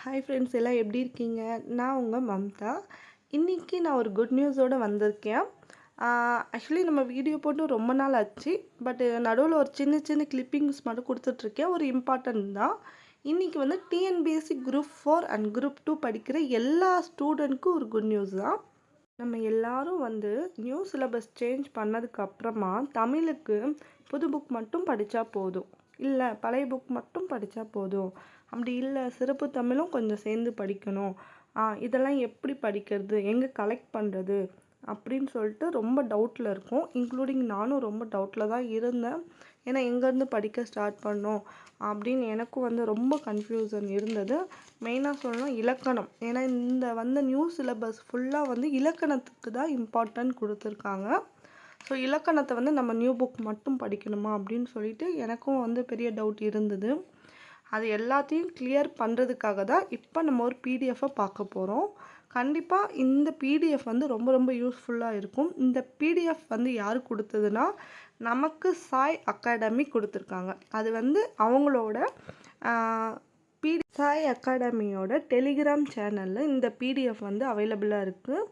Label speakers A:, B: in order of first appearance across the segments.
A: Hi friends எல்லாம் எப்படி இருக்கீங்க? நான் உங்கள் மம்தா. இன்றைக்கி நான் ஒரு குட் நியூஸோடு வந்திருக்கேன். ஆக்சுவலி நம்ம வீடியோ போட்டு ரொம்ப நாள் ஆச்சு. பட் நடுவில் ஒரு சின்ன சின்ன கிளிப்பிங்ஸ் மட்டும் கொடுத்துட்ருக்கேன். ஒரு இம்பார்ட்டன்ட் தான். இன்றைக்கி வந்து TNPSC group four and group two படிக்கிற எல்லா ஸ்டூடெண்ட்க்கும் ஒரு குட் நியூஸ் தான். நம்ம எல்லாரும் வந்து நியூ சிலபஸ் சேஞ்ச் பண்ணதுக்கு அப்புறமா தமிழுக்கு புது புக் மட்டும் படித்தா போதும். இல்லை பழைய புக் மட்டும் படித்தா போதும். அப்படி இல்லை சிறப்பு தமிழும் கொஞ்சம் சேர்ந்து படிக்கணும். இதெல்லாம் எப்படி படிக்கிறது? எங்கே கலெக்ட் பண்ணுறது அப்படின்னு சொல்லிட்டு ரொம்ப டவுட்டில் இருக்கும். இன்க்ளூடிங் நானும் ரொம்ப டவுட்டில் தான் இருந்தேன். ஏன்னா எங்கேருந்து படிக்க ஸ்டார்ட் பண்ணோம்? அப்படின்னு எனக்கும் வந்து ரொம்ப கன்ஃபியூசன் இருந்தது. மெயினாக சொல்லணும் இலக்கணம். ஏன்னா இந்த வந்த நியூ சிலபஸ் ஃபுல்லாக வந்து இலக்கணத்துக்கு தான் இம்பார்ட்டன்ட் கொடுத்துருக்காங்க. ஸோ இலக்கணத்தை வந்து நம்ம நியூ புக் மட்டும் படிக்கணுமா அப்படின்னு சொல்லிட்டு எனக்கும் வந்து பெரிய டவுட் இருந்தது. அது எல்லாத்தையும் கிளியர் பண்ணுறதுக்காக தான் இப்போ நம்ம ஒரு பிடிஎஃபை பார்க்க போகிறோம் கண்டிப்பாக இந்த பிடிஎஃப் வந்து ரொம்ப ரொம்ப யூஸ்ஃபுல்லாக இருக்கும். இந்த பிடிஎஃப் வந்து யார் கொடுத்ததுன்னா நமக்கு சாய் அகாடமி கொடுத்துருக்காங்க. அது வந்து அவங்களோட பிடி சாய் அகாடமியோட டெலிகிராம் சேனலில் இந்த பிடிஎஃப் வந்து அவைலபிளாக இருக்குது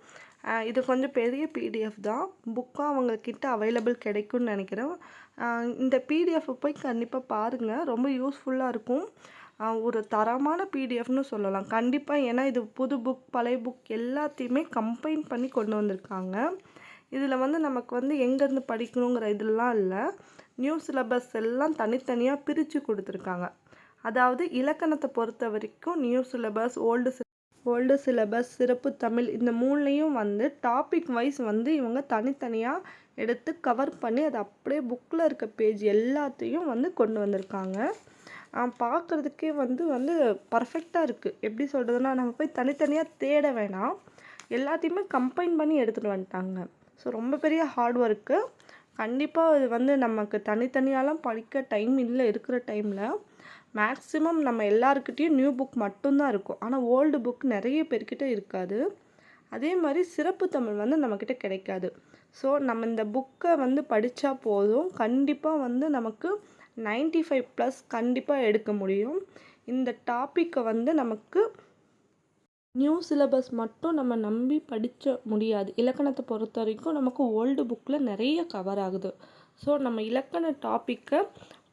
A: இது கொஞ்சம் பெரிய பிடிஎஃப் தான். புக்கும் அவங்கக்கிட்ட அவைலபிள் கிடைக்கும்னு நினைக்கிறேன். இந்த பிடிஎஃப்பை போய் கண்டிப்பாக பாருங்கள் ரொம்ப யூஸ்ஃபுல்லாக இருக்கும். ஒரு தரமான பிடிஎஃப்னு சொல்லலாம். கண்டிப்பாக ஏன்னா இது புது புக் பழைய புக் எல்லாத்தையுமே கம்பைன் பண்ணி கொண்டு வந்திருக்காங்க. இதில் வந்து நமக்கு வந்து எங்கேருந்து படிக்கணுங்கிற இதெல்லாம் இல்லை. நியூ சிலபஸ் எல்லாம் தனித்தனியாக பிரித்து கொடுத்துருக்காங்க. அதாவது இலக்கணத்தை பொறுத்த வரைக்கும் new syllabus old old syllabus சிறப்பு தமிழ் இந்த மூணுலேயும் வந்து டாபிக் வைஸ் வந்து இவங்க தனித்தனியாக எடுத்து கவர் பண்ணி அது அப்படியே புக்கில் இருக்க பேஜ் எல்லாத்தையும் வந்து கொண்டு வந்திருக்காங்க. பார்க்குறதுக்கே வந்து வந்து பர்ஃபெக்டாக இருக்குது எப்படி சொல்கிறதுனா நம்ம போய் தனித்தனியாக தேட வேணாம். எல்லாத்தையுமே கம்பைன் பண்ணி எடுத்துகிட்டு வந்துட்டாங்க. ஸோ ரொம்ப பெரிய ஹார்ட் ஒர்க்கு கண்டிப்பாக இது வந்து நமக்கு தனித்தனியாலாம் படிக்க டைம் இல்லை இருக்கிற டைமில் மேக்ஸிமம் நம்ம எல்லாருக்கிட்டேயும் நியூ புக் மட்டும்தான் இருக்கும். ஆனால் ஓல்டு புக் நிறைய பேர்கிட்ட இருக்காது. அதே மாதிரி சிறப்பு தமிழ் வந்து நம்மக்கிட்ட கிடைக்காது. ஸோ நம்ம இந்த புக்கை வந்து படித்தா போதும். கண்டிப்பாக வந்து நமக்கு நைன்டி ஃபைவ் ப்ளஸ் கண்டிப்பாக எடுக்க முடியும். இந்த டாப்பிக்கை வந்து நமக்கு நியூ சிலபஸ் மட்டும் நம்ம நம்பி படித்த முடியாது. இலக்கணத்தை பொறுத்த வரைக்கும் நமக்கு ஓல்டு புக்கில் நிறைய கவர் ஆகுது. ஸோ நம்ம இலக்கண டாப்பிக்கை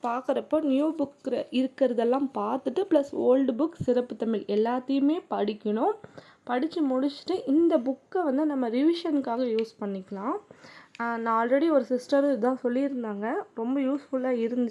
A: பார்க்குறப்போ நியூ புக்கு இருக்கிறதெல்லாம் பார்த்துட்டு ப்ளஸ் ஓல்டு புக் சிறப்பு தமிழ் எல்லாத்தையுமே படிக்கணும். படித்து முடிச்சுட்டு இந்த புக்கை வந்து நம்ம ரிவிஷனுக்காக யூஸ் பண்ணிக்கலாம். நான் ஆல்ரெடி ஒரு சிஸ்டர் இதுதான் சொல்லியிருந்தாங்க. ரொம்ப யூஸ்ஃபுல்லாக இருந்துச்சு.